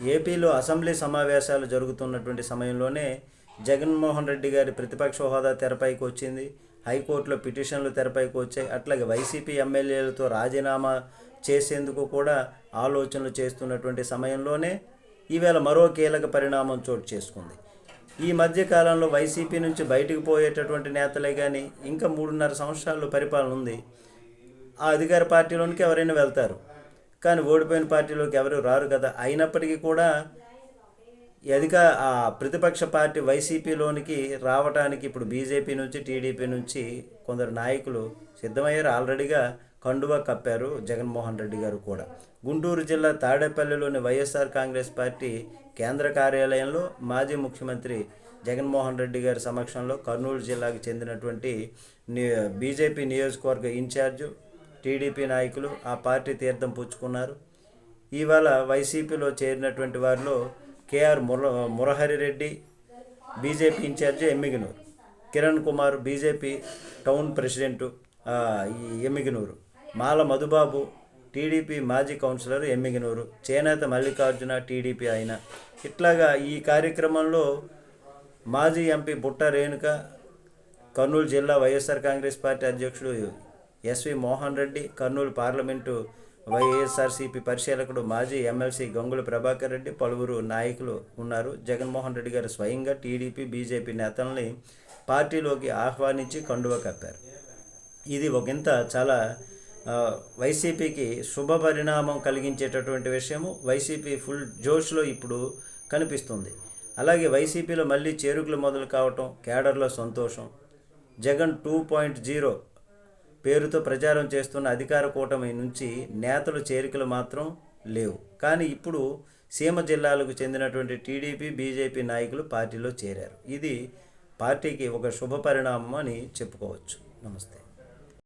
ఏపీలో అసెంబ్లీ సమావేశాలు జరుగుతున్నటువంటి సమయంలోనే జగన్మోహన్ రెడ్డి గారి ప్రతిపక్ష హోదా తెరపైకి వచ్చింది. హైకోర్టులో పిటిషన్లు తెరపైకి వచ్చాయి. అట్లాగే వైసీపీ ఎమ్మెల్యేలతో రాజీనామా చేసేందుకు కూడా ఆలోచనలు చేస్తున్నటువంటి సమయంలోనే ఈవేళ మరో కీలక పరిణామం చోటు చేసుకుంది. ఈ మధ్యకాలంలో వైసీపీ నుంచి బయటకు పోయేటటువంటి నేతలే కానీ ఇంకా మూడున్నర సంవత్సరాలు పరిపాలన ఉంది. ఆ అధికార పార్టీలోనికి ఎవరైనా వెళ్తారు? కానీ ఓడిపోయిన పార్టీలోకి ఎవరు రారు కదా. అయినప్పటికీ కూడా అధిక ఆ ప్రతిపక్ష పార్టీ వైసీపీలోనికి రావడానికి ఇప్పుడు బీజేపీ నుంచి టీడీపీ నుంచి కొందరు నాయకులు సిద్ధమయ్యారు. ఆల్రెడీగా కండువా కప్పారు జగన్మోహన్ రెడ్డి గారు కూడా. గుంటూరు జిల్లా తాడేపల్లిలోని వైఎస్ఆర్ కాంగ్రెస్ పార్టీ కేంద్ర కార్యాలయంలో మాజీ ముఖ్యమంత్రి జగన్మోహన్ రెడ్డి గారి సమక్షంలో కర్నూలు జిల్లాకు చెందినటువంటి బీజేపీ నియోజకవర్గ ఇన్ఛార్జు టీడీపీ నాయకులు ఆ పార్టీ తీర్థం పుచ్చుకున్నారు. ఇవాళ వైసీపీలో చేరినటువంటి వారిలో KR Mura Murahari Reddy BJP incharge Emmiganur. Kiran Kumar BJP town president ఆ, ఈ ఎమ్మిగనూరు. మాల మధుబాబు టీడీపీ మాజీ కౌన్సిలర్ ఎమ్మిగనూరు. చేనేత మల్లికార్జున టీడీపీ ఆయన. ఇట్లాగా ఈ కార్యక్రమంలో మాజీ ఎంపీ బుట్ట రేణుక కర్నూలు జిల్లా వైఎస్ఆర్ కాంగ్రెస్ పార్టీ అధ్యక్షుడు SV Mohan Reddy Kurnool parliament YSRCP పరిశీలకుడు మాజీ ఎమ్మెల్సీ గంగుల ప్రభాకర్ రెడ్డి పలువురు నాయకులు ఉన్నారు. జగన్మోహన్ రెడ్డి గారు స్వయంగా టీడీపీ బీజేపీ నేతల్ని పార్టీలోకి ఆహ్వానించి కండువ కప్పారు. ఇది ఒకంత చాలా వైసీపీకి శుభ పరిణామం కలిగించేటటువంటి విషయము. వైసీపీ ఫుల్ జోష్లో ఇప్పుడు కనిపిస్తుంది. అలాగే వైసీపీలో మళ్ళీ చేరుకులు మొదలు కావటం కేడర్లో సంతోషం. జగన్ టూ పాయింట్ జీరో పేరుతో ప్రచారం చేస్తున్న అధికార కూటమి నుంచి నేతలు చేరికలు మాత్రం లేవు. కానీ ఇప్పుడు సీమ జిల్లాలకు చెందినటువంటి టీడీపీ బీజేపీ నాయకులు పార్టీలో చేరారు. ఇది పార్టీకి ఒక శుభ పరిణామం అని చెప్పుకోవచ్చు. నమస్తే.